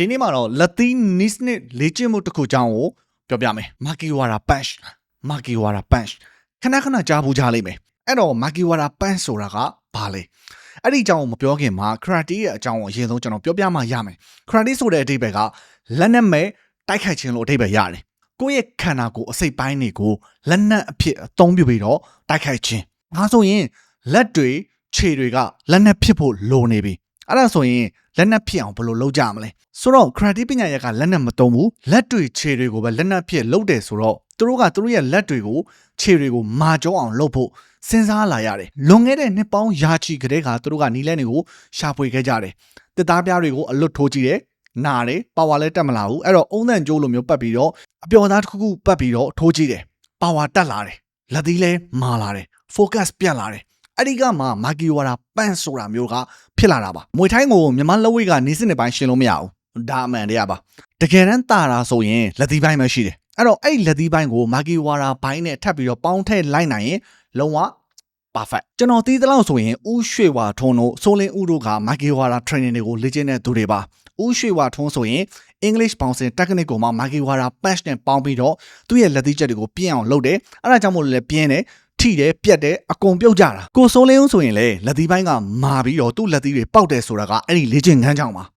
ဒီနေ့မှာတော့လက်သီးနီးစနစ်လေ့ကျင့်မှုတစ်ခုအကြောင်းကိုပြောပြမယ်မာကီဝါရာပန့်မာကီဝါရာပန့်ခဏခဏကြားဘူးကြားလိမ့်မယ်အဲ့တော့မာကီဝါရာပန့်ဆိုတာကဘာလဲအဲ့ဒီအကြောင်းကိုမပြောခင်မှာခရတီရဲ့အကြောင်းကိုအရင်ဆုံးကျွန်တော်ပြောပြမှရမယ်ခရတီဆိုတဲ့အဓိပ္ပာယ်ကလက်နက်မဲ့တိုက်ခိုက်ခြင်းလို့အဓိပ္ပာယ်ရတယ်ကိုယ့်ရဲ့ခန္ဓာကိုယ်အစိတ်ပိုင်းတွေကိုလက်နက်အဖြစ်အသုံးပြုပြီးတော့တိုက်ခိုက်ခြင်းဒါဆိုရင်လက်တွေခြေတွေကလက်နက်ဖြစ်ဖို့လိုနေပြီ အဲ့ဒါဆိုရင်လက်နက်ဖြစ်အောင်ဘယ်လိုလုပ်ကြမလဲဆိုတော့ karate ပညာရက်ကလက်နက်မသုံးဘူးလက်တွေခြေတွေကိုပဲလက်နက်ဖြစ်လုပ်တယ်ဆိုတော့သူတို့ကသူတို့ရဲ့လက်တွေကိုခြေတွေကိုမာကြောအောင်လုပ်ဖို့စဉ်းစားလာရတယ်လွန်ခဲ့တဲ့နှစ်ပေါင်းရာချီကတည်းကသူတို့ကနီးလဲနေကိုရှာဖွေခဲ့ကြတယ်တစ်သားပြားတွေကိုအလွတ်ထိုးကြည့်တယ်နားတယ်ပါဝါလည်းတက်မလာဘူးအဲ့တော့အုံးတန်ကျိုးလိုမျိုးပတ်ပြီးတော့အပျော်သားတစ်ခုခုပတ်ပြီးတော့ထိုးကြည့်တယ်ပါဝါတက်လာတယ်လက်သီးလည်းမာလာတယ် focus ပြတ်လာတယ် အဲ့ဒီကမှမာကီဝါရာပန့်ဆိုတာမျိုးကဖြစ်လာတာပါမွေထိုင်းကိုမြန်မာလက်ဝိတ်ကနေစစ်နေပိုင်းရှင်းလို့မရဘူးဒါအမှန်တရားပါတကယ်တမ်းတာတာဆိုရင်လက်သီးပိုင်းပဲရှိတယ်အဲ့တော့အဲ့ဒီလက်သီးပိုင်းကိုမာကီဝါရာဘိုင်းနဲ့ထပ်ပြီးတော့ပေါင်းထည့်လိုက်နိုင်ရင်လုံးဝ perfect ကျွန်တော်သိသလောက်ဆိုရင်ဥရွှေဝါထွန်းတို့ဆိုလင်းဥတို့ကမာကီဝါရာ training တွေကိုလေ့ကျင့်တဲ့သူတွေပါဥရွှေဝါထွန်းဆိုရင် English bouncing technique ကိုမှမာကီဝါရာ punch နဲ့ပေါင်းပြီးတော့သူ့ရဲ့လက်သီးချက်တွေကိုပြင်းအောင်လုပ်တယ်အဲ့ဒါကြောင့်မို့လို့လည်းပြင်းတယ် ထိတယ်ပြက်တယ်အကုန်ပြုတ်ကြတာကိုစိုးလင်းဦးဆိုရင်လေလက်သီးပိုင်းကမာပြီးတော့သူ့လက်သီးတွေပေါက်တယ်ဆိုတာကအဲ့ဒီလေ့ကျင့်ခန်းကြောင့်ပါ